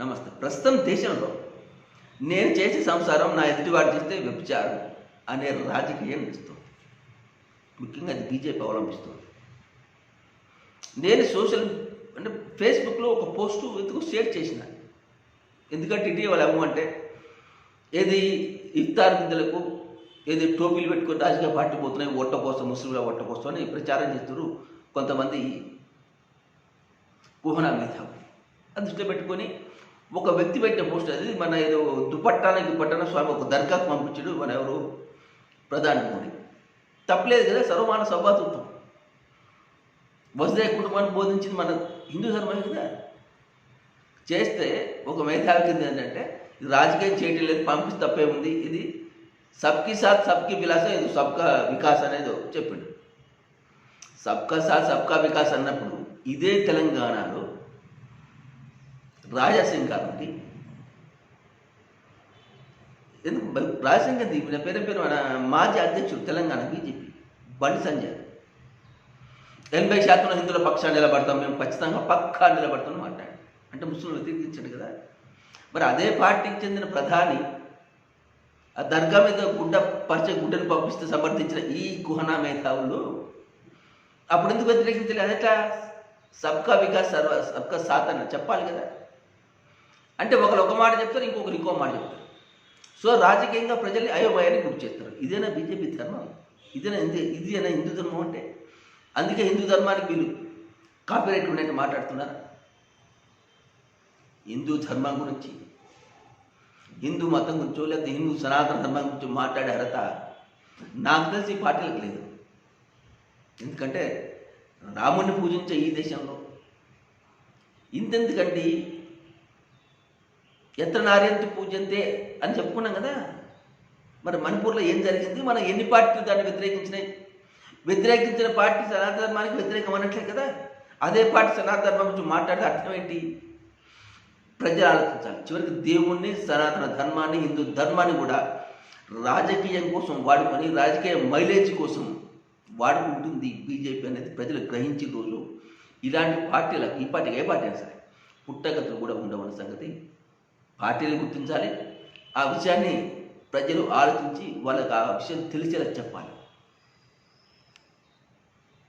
నమస్తే. ప్రస్తుతం దేశంలో నేను చేసే సంసారం నా ఎదుటివాడు చేస్తే వ్యభిచారం అనే రాజకీయం నడుస్తుంది ముఖ్యంగా అది బీజేపీ అవలంబిస్తుంది. నేను సోషల్ అంటే ఫేస్బుక్లో ఒక పోస్టు ఎందుకు షేర్ చేసిన. ఎందుకంటే ఇటీవల ఏమంటే ఏది ఇఫ్తార్ విద్యలకు ఏది టోపీలు పెట్టుకొని రాజకీయ పార్టీ పోతున్నాయి ఓట్ల కోసం ముస్లింల ఓట్ల కోసం అని ప్రచారం చేస్తారు కొంతమంది కుహనా మేధావులు. అది దృష్టిలో పెట్టుకొని ఒక వ్యక్తి పెట్టిన పోస్ట్ అది మన ఏదో దుపట్టానికి పట్టణ స్వామి ఒక దర్గాకు పంపించాడు మన ఎవరు? ప్రధాని మోడీ. తప్పలేదు కదా సర్వమాన సభాతృత్వం. వసుదే కుటుంబాన్ని బోధించింది మన హిందూ ధర్మమే కదా. చేస్తే ఒక మేధావి కింద ఏంటంటే ఇది రాజకీయం చేయటం లేదు పంపిస్తే తప్పే ఉంది ఇది సబ్కి సాత్ సబ్కి విలాసం ఇది సబ్కా వికాస్ అనేది చెప్పిండు. సబ్కా సాత్ సబ్కా వికాస్ అన్నప్పుడు ఇదే తెలంగాణలో రాజాసింగ్ కాబట్టి. ఎందుకు? బ- రాజసింగ్ నా పేరు పేరు మన మాజీ అధ్యక్షుడు తెలంగాణ బీజేపీ బండి సంజయ్. ఎనభై శాతం హిందువుల పక్షాన్ని నిలబడతాం మేము ఖచ్చితంగా పక్కా నిలబడతాం మాట్లాడు అంటే ముస్లింలు వ్యతిరేకించాడు కదా. మరి అదే పార్టీకి చెందిన ప్రధాని ఆ దర్గా మీద గుడ్డ పరిచయ గుడ్డను పంపిస్తే సమర్థించిన ఈ కుహనా మేధావులు అప్పుడు ఎందుకు వ్యతిరేకించలేదు? అదెట్లా? సబ్కా వికాస్ సర్వ సబ్కా సాత్ అని చెప్పాలి కదా. అంటే ఒకరు ఒక మాట చెప్తారు ఇంకొకరు ఇంకో మాట చెప్తారు. సో రాజకీయంగా ప్రజల్ని అయోమయాన్ని గురి చేస్తారు. ఇదేనా బీజేపీ ధర్మం? ఇదేనా ఇది ఇదేనా హిందూ ధర్మం అంటే? అందుకే హిందూ ధర్మానికి వీళ్ళు కాపీరైట్ ఉన్నట్టు మాట్లాడుతున్నారు. హిందూ ధర్మం గురించి హిందూ మతం గురించో లేకపోతే హిందూ సనాతన ధర్మం గురించి మాట్లాడే అర్హత నాకు తెలిసి పార్టీలకు లేదు. ఎందుకంటే రాముడిని పూజించే ఈ దేశంలో ఇంతెందుకండి? ఎత్ర నార్యంతి పూజంతే అని చెప్పుకున్నాం కదా. మరి మణిపూర్లో ఏం జరిగింది? మనం ఎన్ని పార్టీలు దాన్ని వ్యతిరేకించినాయి? వ్యతిరేకించిన పార్టీ సనాతన ధర్మానికి వ్యతిరేకం అనట్లే కదా. అదే పార్టీ సనాతన ధర్మం గురించి మాట్లాడితే అర్థం ఏంటి? ప్రజలు ఆలోచించాలి. చివరికి దేవుణ్ణి సనాతన ధర్మాన్ని హిందూ ధర్మాన్ని కూడా రాజకీయం కోసం వాడుకొని రాజకీయ మైలేజ్ కోసం వాడుకుంటుంది బీజేపీ అనేది ప్రజలు గ్రహించే రోజు ఇలాంటి పార్టీలకు ఈ పార్టీకి ఏ పార్టీ అయినా సరే పుట్టగతులు కూడా ఉండవన్న సంగతి. పార్టీలు గుర్తించాలి. ఆ విషయాన్ని ప్రజలు ఆలోచించి వాళ్ళకి ఆ విషయం తెలిసేలా చెప్పాలి.